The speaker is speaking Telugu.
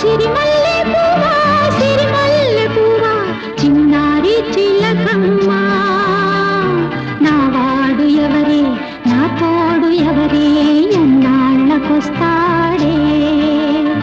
చిరుమల్లె పువ్వా చిరుమల్లె పువ్వా చిన్నారి చిలకం